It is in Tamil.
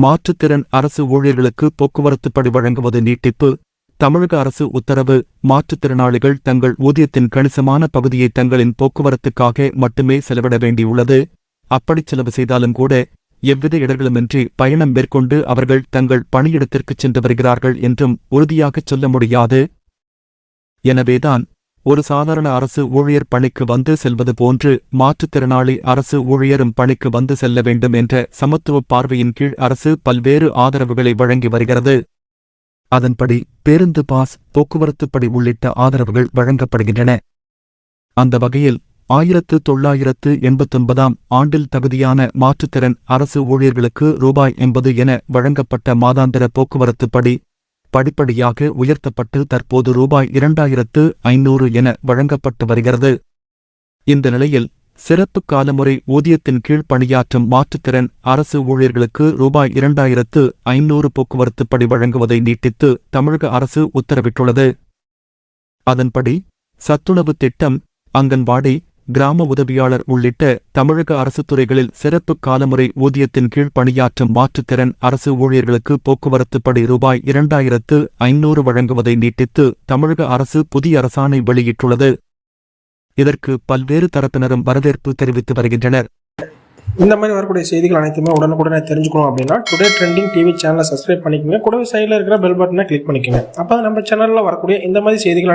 மாற்றுத்திறன் அரசு ஊழியர்களுக்கு போக்குவரத்து படி வழங்குவது நீட்டிப்பு. தமிழக அரசு உத்தரவு மாற்றுத்திறனாளிகள் தங்கள் ஊதியத்தின் கணிசமான பகுதியை தங்களின் போக்குவரத்துக்காக மட்டுமே செலவிட வேண்டியுள்ளது. அப்படிச் செலவு செய்தாலும் கூட எவ்வித இடர்களுமின்றி பயணம் மேற்கொண்டு அவர்கள் தங்கள் பணியிடத்திற்குச் சென்று வருகிறார்கள் என்றும் உறுதியாகச் சொல்ல முடியாது. எனவேதான் ஒரு சாதாரண அரசு ஊழியர் பணிக்கு வந்து செல்வது போன்று மாற்றுத்திறனாளி அரசு ஊழியரும் பணிக்கு வந்து செல்ல வேண்டும் என்ற சமத்துவ பார்வையின் கீழ் அரசு பல்வேறு ஆதரவுகளை வழங்கி வருகிறது. அதன்படி பேருந்து பாஸ் போக்குவரத்துப்படி உள்ளிட்ட ஆதரவுகள் வழங்கப்படுகின்றன. அந்த வகையில் ஆயிரத்து தொள்ளாயிரத்து எண்பத்தொன்பதாம் ஆண்டில் தகுதியான மாற்றுத்திறன் அரசு ஊழியர்களுக்கு ரூபாய் எண்பது என வழங்கப்பட்ட மாதாந்திர போக்குவரத்துப்படி படிப்படியாக உயர்த்தப்பட்டு தற்போது ரூபாய் இரண்டாயிரத்து ஐநூறு என வழங்கப்பட்டு வருகிறது. இந்த நிலையில் சிறப்பு காலமுறை ஊதியத்தின் கீழ் பணியாற்றும் மாற்றுத்திறன் அரசு ஊழியர்களுக்கு ரூபாய் இரண்டாயிரத்து ஐநூறு போக்குவரத்துப்படி வழங்குவதை நீட்டித்து தமிழக அரசு உத்தரவிட்டுள்ளது. அதன்படி சத்துணவு திட்டம் அங்கன்வாடி கிராம உதவியாளர் உள்ளிட்ட தமிழக அரசு துறைகளில் சிறப்பு காலமுறை ஊதியத்தின் கீழ் பணியாற்றும் மாற்றுத்திறன் அரசு ஊழியர்களுக்கு போக்குவரத்து படி ரூபாய் இரண்டாயிரத்து ஐநூறு வழங்குவதை நீட்டித்து தமிழக அரசு புதிய அரசாணை வெளியிட்டுள்ளது. இதற்கு பல்வேறு தரப்பினரும் வரவேற்பு தெரிவித்து வருகின்றனர். இந்த மாதிரி வரக்கூடிய செய்திகள் அனைத்துமே உடனுக்குடனே தெரிஞ்சுக்கணும் அப்படின்னா டுடே ட்ரெண்டிங் டிவி சேனலை சப்ஸ்கிரைப் பண்ணிக்கோங்க. கூடவே சைடில் இருக்கிற பெல் பட்டனை கிளிக் பண்ணிக்கோங்க. அப்போ நம்ம சேனலில் வரக்கூடிய இந்த மாதிரி செய்திகள்